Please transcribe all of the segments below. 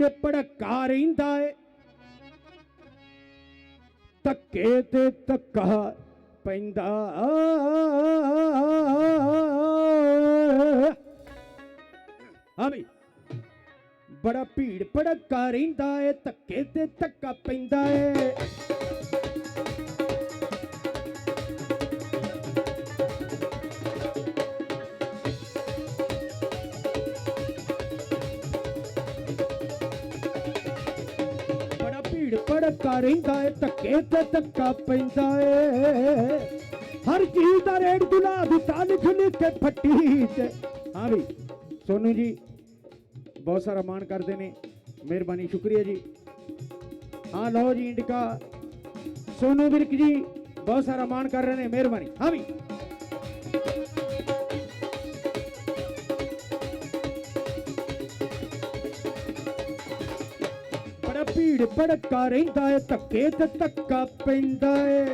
ਭੀੜ ਭੜਕਾ ਰਹਿੰਦਾ ਏ। ਧੱਕੇ ਤੇ ਧੱਕਾ ਪੈਂਦਾ ਹਾਂ ਬੜਾ ਭੀੜ ਭੜਕਾ ਰਹਿੰਦਾ ਏ, ਧੱਕੇ ਤੇ ਧੱਕਾ ਪੈਂਦਾ ਏ। ਭੜਕਾ ਰਹਿੰਦਾ ਏ, ਧੱਕੇ ਤੇ ਧੱਕਾ ਪੈਂਦਾ ਏ। ਹਰ ਚੀਜ਼ ਦਾ ਰੇਟ ਦੁਲਾ ਦਿੱਤਾ ਲਿਖ ਲਿਖ ਕੇ ਫੱਟੀ ਤੇ। ਹਾਂ ਵੀ ਸੋਨੂ ਜੀ, ਬਹੁਤ ਸਾਰਾ ਮਾਣ ਕਰਦੇ ਨੇ। ਮਿਹਰਬਾਨੀ, ਸ਼ੁਕਰੀਆ ਜੀ। ਹਾਂ, ਲਓ ਜੀ, ਇੰਡਕਾ। ਸੋਨੂ ਵਿਰਕ ਜੀ, ਬਹੁਤ ਸਾਰਾ ਮਾਣ ਕਰ ਰਹੇ ਨੇ, ਮਿਹਰਬਾਨੀ। ਹਾਂ ਵੀ ਭੀੜ ਭੜਕਾ ਰਹਿੰਦਾ ਏ ਧੱਕੇ ਤੇ ਧੱਕਾ ਪੈਂਦਾ ਏ।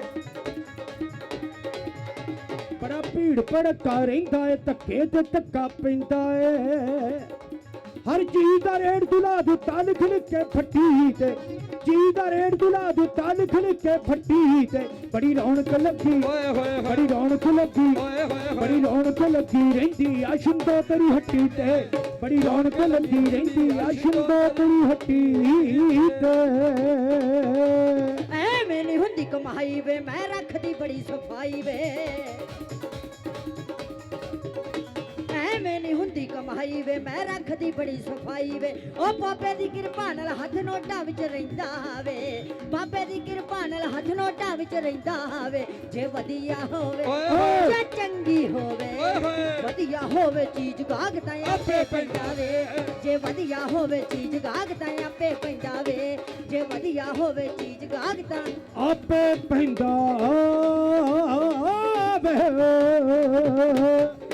ਬੜਾ ਭੀੜ ਭੜਕਾ ਰਹਿੰਦਾ ਏ ਧੱਕੇ ਤੇ ਧੱਕਾ ਪੈਂਦਾ ਏ। ਹਰ ਚੀਜ਼ ਦਾ ਰੇਟ ਦੁਲਾ ਦਿੱਤਾ ਲਿਖ ਲਿਖ ਕੇ ਫੱਟੀ ਤੇ ਚੀਜ਼ ਦਾ ਰੇਟ ਦੁਲਾ ਦਿੱਤਾ ਲਿਖ ਲਿਖ ਕੇ ਫੱਟੀ ਤੇ। ਬੜੀ ਰੌਣਕ ਲੱਗੀ ਓਏ ਹੋਏ। ਬੜੀ ਰੌਣਕ ਲੱਗੀ ਓਏ ਹੋਏ ਹੋਏ। ਬੜੀ ਰੌਣਕ ਲੱਗੀ ਰਹਿੰਦੀ ਆ ਸ਼ਿੰਦੋ ਤੇਰੀ ਹੱਟੀ ਤੇ। ਬੜੀ ਰੌਣਕ ਲੱਗੀ ਰਹਿੰਦੀ ਆ ਸ਼ਿੰਦੋ ਤੇਰੀ ਹੱਟੀ ਤੇ। ਐਵੇਂ ਨਹੀਂ ਹੁੰਦੀ ਕਮਾਈ ਵੇ, ਮੈਂ ਰੱਖਦੀ ਬੜੀ ਸਫ਼ਾਈ ਵੇ। ਐਵੇਂ ਨਹੀਂ ਹੁੰਦੀ ਕਮਾਈ ਵੇ ਮੈਂ ਰੱਖਦੀ ਬੜੀ ਸਫ਼ਾਈ ਵੇ। ਉਹ ਬਾਬੇ ਦੀ ਕਿਰਪਾ ਨਾਲ ਹੱਥ ਨੋਟਾਂ ਵਿੱਚ ਰਹਿੰਦਾ ਵੇ। ਬਾਬੇ ਦੀ ਕਿਰਪਾ ਨਾਲ ਹੱਥ ਨੋਟਾਂ ਵਿੱਚ ਰਹਿੰਦਾ ਵੇ। ਜੇ ਵਧੀਆ ਹੋਵੇ। ਜਾਂ ਚੰਗੀ ਹੋਵੇ। ਵਧੀਆ ਹੋਵੇ ਚੀਜ਼ ਗਾਗ ਤਾਂ ਆਪੇ ਆਪੇ ਪੈਂਦਾ ਵੇ ਜੇ ਵਧੀਆ ਹੋਵੇ ਚੀਜ਼ ਗਾਗ ਤਾਂ ਆਪੇ ਪੈਂਦਾ ਵੇ ਜੇ ਵਧੀਆ ਹੋਵੇ ਚੀਜ਼ ਗਾਗ ਤਾਂ ਆਪੇ ਪੈਂਦਾ ਵੇ।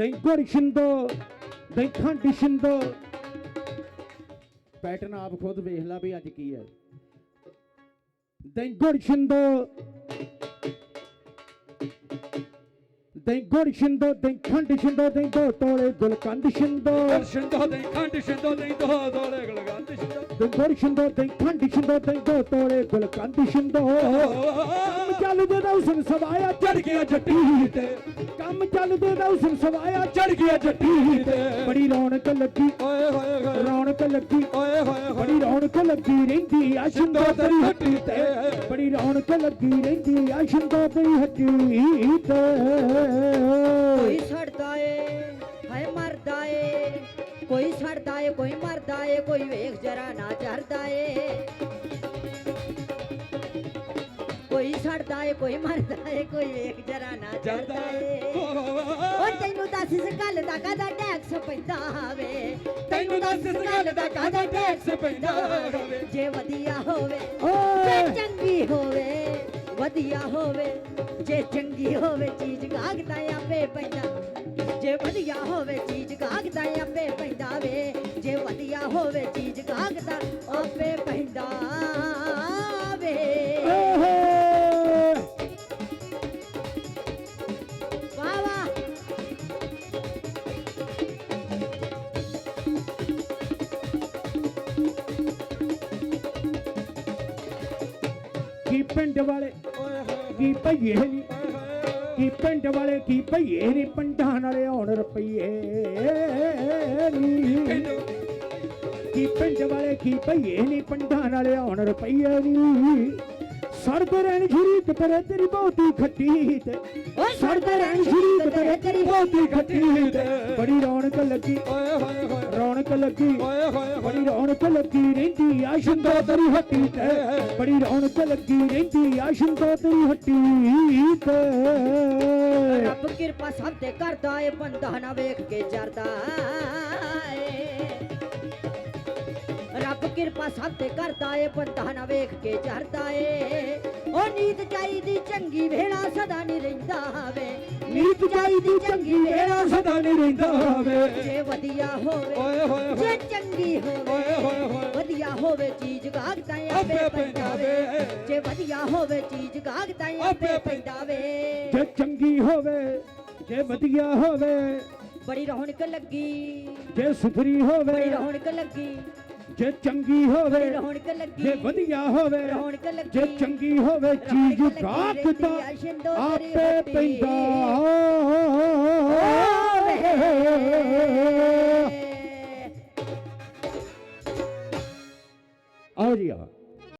ਦਹੀਂ ਗੁੜ ਛਿੰਦੋ, ਦਹੀਂ ਛਿੰਦੋ। ਪੈਟਰਨ ਆਪ ਖੁਦ ਵੇਖ ਲਾ ਵੀ ਅੱਜ ਕੀ ਹੈ। ਦਹੀਂ ਗੁੜ ਛਿੰਦੋ ਦਹੀਂ ਖੰਡ ਛਿੰਦੋ ਦਹੀਂ ਦੋ ਤੋਲੇ ਗੁਲਕੰਦ ਛਿੰਦੋ ਸ਼ਿੰਦੋ ਦੇ ਖੰਡ ਸ਼ਿੰਦੋ ਦੇ ਦੋ ਦੋਲੇ ਗਲਗੰਦ ਸ਼ਿੰਦੋ ਦਹੀਂ ਗੁੜ ਛਿੰਦੋ ਦਹੀਂ ਖੰਡ ਛਿੰਦੋ ਦਹੀਂ ਦੋ ਤੋਲੇ ਗੁਲਕੰਦ ਛਿੰਦੋ ਕੰਮ ਚੱਲਦੇ ਦਾ ਉਸਨ ਸਵਾਇਆ ਚੜ ਗਿਆ ਜੱਟੀ ਤੇ ਕੰਮ ਚੱਲਦੇ ਦਾ ਉਸਨ ਸਵਾਇਆ ਚੜ ਗਿਆ ਜੱਟੀ ਤੇ ਬੜੀ ਰੌਣਕ ਲੱਗੀ ਓਏ ਹੋਏ ਹੋਏ ਰੌਣਕ ਲੱਗੀ ਓਏ ਹੋਏ ਬੜੀ ਹੋਏ ਰੌਣਕ ਲੱਗੀ ਰਹਿੰਦੀ ਆ ਸ਼ਿੰਦੋ ਤੇਰੀ ਹੱਟੀ ਤੇ ਰੌਣਕ ਲੱਗੀ ਰਹਿੰਦੀ ਆ ਸ਼ਿੰਦੋ ਤੇਰੀ ਹੱਟੀ ਤੇ। ਕੋਈ ਛੜਦਾ ਏ ਹਾਏ ਮਰਦਾ ਏ। ਕੋਈ ਛੜਦਾ ਏ ਕੋਈ ਮਰਦਾ ਏ ਕੋਈ ਵੇਖ ਜਰਾ ਨਾ ਚੜਦਾ ਏ। ਕੋਈ ਛੜਦਾ ਏ ਕੋਈ ਮਰਦਾ ਏ ਕੋਈ ਵੇਖ ਜਰਾ ਨਾ ਚੜਦਾ ਏ। ਓ ਤੈਨੂੰ ਦੱਸ ਇਸ ਗੱਲ ਦਾ ਕਾਹਦਾ ਟੈਕਸ ਪੈਂਦਾ ਵੇ ਦੱਸ ਗੱਲ ਦਾ ਕਾਹਦਾ ਟੈਕਸ ਪੈਂਦਾ ਵੇ ਜੇ ਵਧੀਆ ਹੋਵੇ ਜੇ ਚੰਗੀ ਹੋਵੇ ਵਧੀਆ ਹੋਵੇ ਜੇ ਚੰਗੀ ਹੋਵੇ ਚੀਜ਼ ਗਾਗਦਾ, ਆਪੇ ਪੈਂਦਾ, ਜੇ ਵਧੀਆ ਹੋਵੇ ਚੀਜ਼ ਕਾਗਦਾ ਆਪੇ ਪੈਂਦਾ ਵੇ। ਜੇ ਵਧੀਆ ਹੋਵੇ ਚੀਜ਼ ਕਾਗਦਾ ਆਪੇ ਪੈਂਦਾ। ਪਿੰਡ ਵਾਲੇ? ਕੀ ਭਈਏ ਨੀ ਹੋਏ ਕੀ ਪਿੰਡ ਵਾਲੇ ਕੀ ਭਈਏ ਨੀ ਪੰਡਾਂ ਨਾਲੇ ਆਉਣ ਰੁਪਈਏ ਨੀ ਕੀ ਪਿੰਡ ਵਾਲੇ ਕੀ ਭਈਏ ਨੀ ਪੰਡਾਂ ਨਾਲੇ ਆਉਣ ਰੁਪਈਏ ਨੀ ਸੜਦੇ ਰਹਿਣ ਸ਼ਰੀਕ ਤੇਰੇ ਤੇਰੀ ਬਹੁਤੀ ਖੱਟੀ ਤੇ ਓ ਸੜਦੇ ਰਹਿਣ ਸ਼ਰੀਕ ਤੇਰੇ ਤੇਰੀ ਬਹੁਤੀ ਖੱਟੀ ਤੇ ਬੜੀ ਰੌਣਕ ਲੱਗੀ। ਓਏ ਹੋਏ ਰੌਣਕ ਲੱਗੀ। ਓਏ ਹੋਏ ਬੜੀ ਰੌਣਕ ਲੱਗੀ ਰਹਿੰਦੀ ਆ ਸ਼ਿੰਦੋ ਤੇਰੀ ਹੱਟੀ ਤੇ। ਬੜੀ ਰੌਣਕ ਲੱਗੀ ਰਹਿੰਦੀ ਆ ਸ਼ਿੰਦੋ ਤੇਰੀ ਹੱਟੀ ਤੇ। ਰੱਬ ਕਿਰਪਾ ਸਭ ਤੇ ਕਰਦਾ ਏ ਬੰਦਾ ਨਾ ਵੇਖ ਕੇ ਜਰਦਾ ਏ। ਰੱਬ ਕਿਰਪਾ ਸਭ ਤੇ ਕਰਦਾ ਏ ਬੰਦਾ ਨਾ ਵੇਖ ਕੇ ਜਰਦਾ ਏ। ਉਹ ਨੀਤ ਚਾਹੀਦੀ ਚੰਗੀ ਵੇਲਾ ਸਦਾ ਨਹੀਂ ਰਹਿੰਦਾ ਵੇ। ਨੀਤ ਚਾਹੀਦੀ ਚੰਗੀ ਵੇਲਾ ਸਦਾ ਨਹੀਂ ਰਹਿੰਦਾ ਵੇ ਜੇ ਵਧੀਆ ਹੋਵੇ ਓਏ ਹੋਏ ਜੇ ਹੋਏ ਚੰਗੀ ਹੋਵੇ ਓਏ ਹੋਏ ਹੋਏ। ਵਧੀਆ ਹੋਵੇ ਚੀਜ਼ ਗਾਹਕ ਤਾਂ ਆਪੇ ਪੈਂਦਾ ਵੇ। ਜੇ ਵਧੀਆ ਹੋਵੇ ਚੀਜ਼ ਗਾਹਕ ਤਾਂ ਆਪੇ ਪੈਂਦਾ ਵੇ। ਜੇ ਚੰਗੀ ਹੋਵੇ ਜੇ ਵਧੀਆ ਹੋਵੇ। ਬੜੀ ਰੌਣਕ ਲੱਗੀ। ਜੇ ਸੁਥਰੀ ਬੜੀ ਹੋਵੇ ਰੌਣਕ ਲੱਗੀ। ਜੇ ਚੰਗੀ ਹੋਵੇ। ਬੜੀ ਰੌਣਕ ਲੱਗੀ। ਜੇ ਵਧੀਆ ਹੋਵੇ। ਰੌਣਕ ਲੱਗੀ। ਜੇ ਚੰਗੀ ਹੋਵੇ ਰੌਣਕ ਚੀਜ਼ ਲੱਗੀ ਤਾਂ ਸ਼ਿੰਦੋ ਤੇਰੀ ਆਪੇ। ਪੈਂਦਾ